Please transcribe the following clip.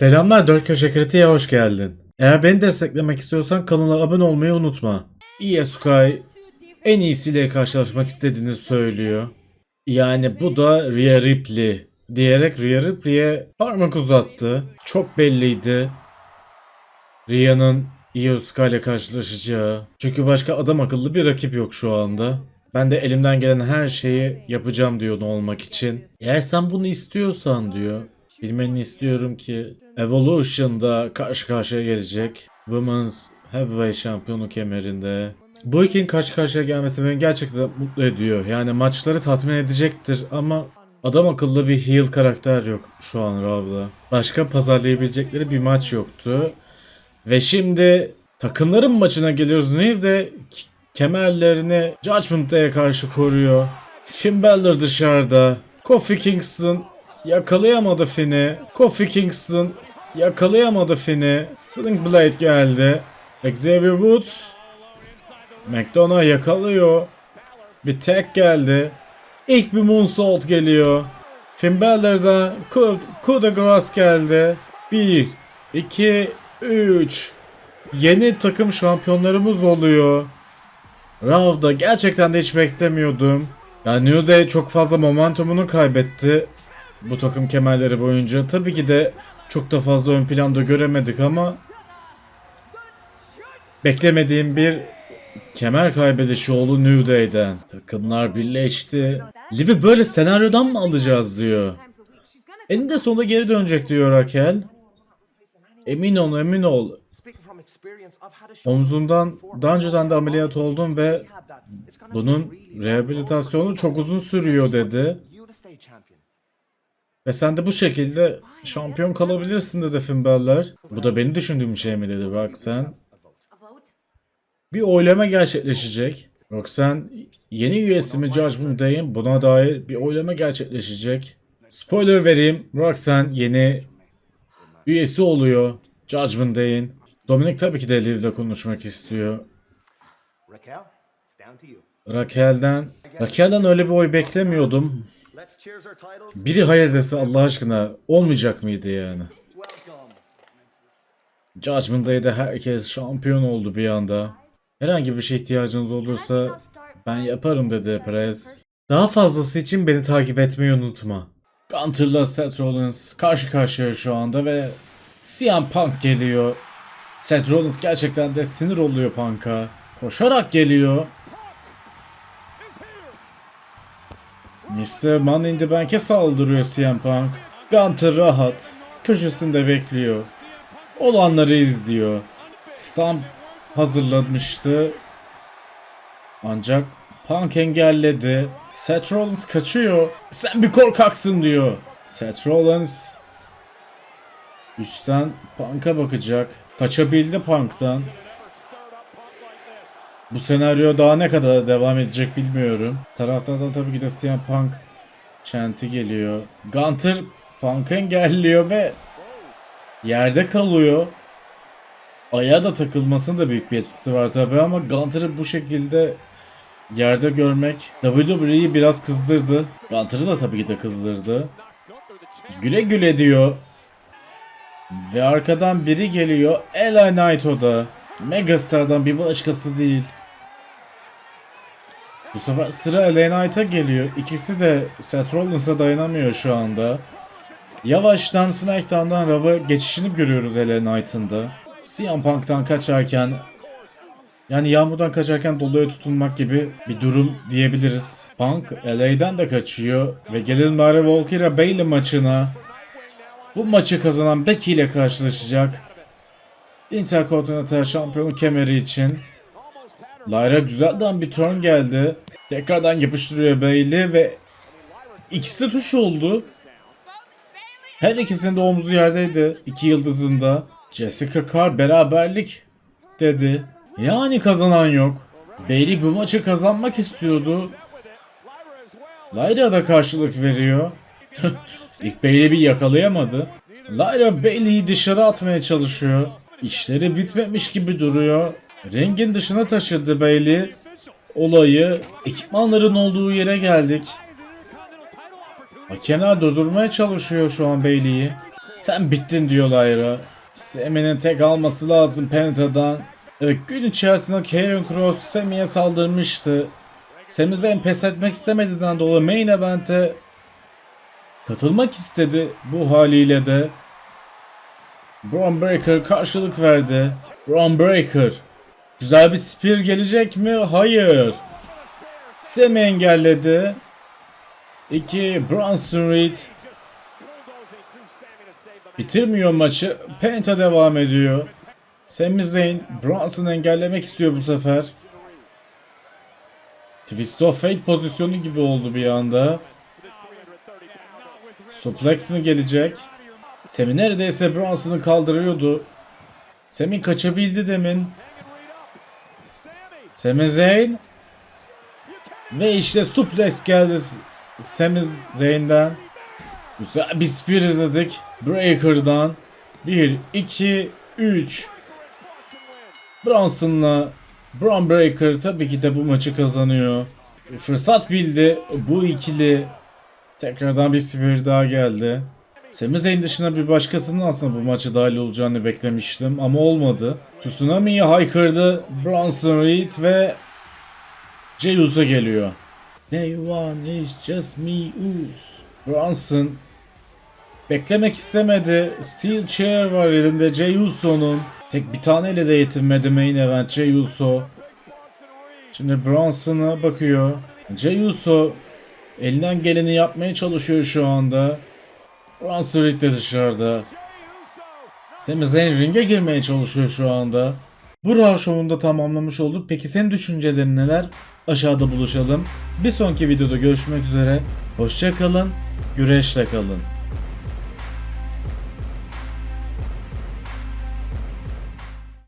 Selamlar Dört Köşe Kritiğe hoş geldin. Eğer beni desteklemek istiyorsan kanala abone olmayı unutma. Iesukai en iyisiyle karşılaşmak istediğini söylüyor. Yani bu da Rhea Ripley diyerek Rhea Ripley'e parmak uzattı. Çok belliydi. Rhea'nın Iesukai ile karşılaşacağı. Çünkü başka adam akıllı bir rakip yok şu anda. Ben de elimden gelen her şeyi yapacağım diyor olmak için. Eğer sen bunu istiyorsan diyor. Bilmeni istiyorum ki Evolution'da karşı karşıya gelecek. Women's Heavyweight şampiyonu kemerinde. Bu ikinin karşı karşıya gelmesi beni gerçekten mutlu ediyor. Yani maçları tatmin edecektir ama adam akıllı bir heel karakter yok şu an Raw'da. Başka pazarlayabilecekleri bir maç yoktu. Ve şimdi takımların maçına geliyoruz. New de kemerlerini Judgment Day'e karşı koruyor. Finn Balor dışarıda. Kofi Kingston yakalayamadı Finn'i. Kofi Kingston yakalayamadı Finn'i. Sling Blade geldi. Xavier Woods McDonough yakalıyor. Bir tek geldi. İlk bir moonsault geliyor. Finn Balor'da coup, coup de grace geldi. 1, 2, 3. Yeni takım şampiyonlarımız oluyor. Raw'da gerçekten de hiç beklemiyordum. Yani New Day çok fazla momentumunu kaybetti. Bu takım kemerleri boyunca. Tabii ki de çok da fazla ön planda göremedik ama beklemediğim bir kemer kaybedişi oldu New Day'den. Takımlar birleşti. Liv'i böyle senaryodan mı alacağız diyor. Eninde sonunda geri dönecek diyor Raquel. Emin ol emin ol. Omzundan daha önceden de ameliyat oldum ve bunun rehabilitasyonu çok uzun sürüyor dedi. Ve sen de bu şekilde şampiyon kalabilirsin dedi Finn Balor. Bu da benim düşündüğüm şey mi dedi Roxanne. Bir oylama gerçekleşecek. Roxanne yeni üyesi mi Judgment Day'in buna dair bir oylama gerçekleşecek. Spoiler vereyim. Roxanne yeni üyesi oluyor Judgment Day'in. Dominic tabii ki de Liv'le konuşmak istiyor. Raquel'den Raquel'den öyle bir oy beklemiyordum. Biri hayır dese Allah aşkına olmayacak mıydı yani? Judgment Day'de herkes şampiyon oldu bir anda. Herhangi bir şey ihtiyacınız olursa ben yaparım dedi Perez. Daha fazlası için beni takip etmeyi unutma. Gunter'la Seth Rollins karşı karşıya şu anda ve CM Punk geliyor. Seth Rollins gerçekten de sinir oluyor Punk'a. Koşarak geliyor. Mr. Money in the Bank'e saldırıyor CM Punk. Gunter rahat. Köşesinde bekliyor. Olanları izliyor. Stamp hazırlamıştı. Ancak Punk engelledi. Seth Rollins kaçıyor. Sen bir korkaksın diyor. Seth Rollins üstten Punk'a bakacak. Kaçabildi Punk'tan. Bu senaryo daha ne kadar devam edecek bilmiyorum. Taraftardan tabii ki de CM Punk chant'i geliyor. Gunter Punk'ı engelliyor ve yerde kalıyor. Ayağa da takılmasının da büyük bir etkisi var tabii ama Gunter'ı bu şekilde yerde görmek WWE'yi biraz kızdırdı. Gunter'ı da tabii ki de kızdırdı. Güle güle diyor. Ve arkadan biri geliyor. LA Knight o da. Megastar'dan bir başkası değil. Bu sefer sıra LA Knight'a geliyor. İkisi de Seth Rollins'a dayanamıyor şu anda. Yavaştan SmackDown'dan Raw'a geçişini görüyoruz LA Knight'ın da. CM Punk'tan kaçarken yani yağmurdan kaçarken doluya tutunmak gibi bir durum diyebiliriz. Punk LA'den de kaçıyor ve gelin bari Walker Bailey maçına. Bu maçı kazanan Becky ile karşılaşacak. Intercontinental şampiyonu kemeri için. Lyra güzelden bir turn geldi. Tekrardan yapıştırıyor Bailey ve ikisi tuş oldu. Her ikisinin de omuzu yerdeydi. iki yıldızında. Jessica Carr beraberlik dedi. Yani kazanan yok. Bailey bu maçı kazanmak istiyordu. Lyra da karşılık veriyor. İlk Bailey bir yakalayamadı. Lyra Bailey'i dışarı atmaya çalışıyor. İşleri bitmemiş gibi duruyor. Ringin dışına taşıdı Bailey. Olayı ekipmanların olduğu yere geldik. Hakemler durdurmaya çalışıyor şu an Bailey'i. Sen bittin diyor Lyra. Sami'nin tek alması lazım Penta'dan. Evet, gün içerisinde Karen Cross Sami'ye saldırmıştı. Sami Zayn pes etmek istemediğinden dolayı main event'e katılmak istedi. Bu haliyle de Braun Breaker karşılık verdi. Braun Breaker. Güzel bir spear gelecek mi? Hayır. Sami engelledi. 2 Bronson Reed bitirmiyor maçı. Penta devam ediyor. Sami Zayn Bronson'ı engellemek istiyor bu sefer. Twist of Fate pozisyonu gibi oldu bir anda. Suplex mi gelecek? Sami neredeyse Bronson'ı kaldırıyordu. Sami kaçabildi demin. Sami. Ve işte suplex geldi Sami. Güzel bir spear izledik. Breaker'dan. 1, 2, 3. Bronson'la Braun Breaker tabii ki de bu maçı kazanıyor. Fırsat bildi bu ikili. Tekrardan bir spear daha geldi. Sami Zayn dışında bir başkasının aslında bu maça dahil olacağını beklemiştim ama olmadı. Tsunami'yi haykırdı Bronson Reed ve Jey Uso geliyor. Day one is just me Us. Bronson beklemek istemedi. Steel chair var elinde Jey Uso'nun. Tek bir taneyle de yetinmedi main event Jey Uso. Şimdi Bronson'a bakıyor. Jey Uso elinden geleni yapmaya çalışıyor şu anda. Reed de dışarıda. Sami Zayn ringe girmeye çalışıyor şu anda. Bu Raw Show'unu da tamamlamış olduk. Peki senin düşüncelerin neler? Aşağıda buluşalım. Bir sonraki videoda görüşmek üzere. Hoşça kalın. Güreşle kalın.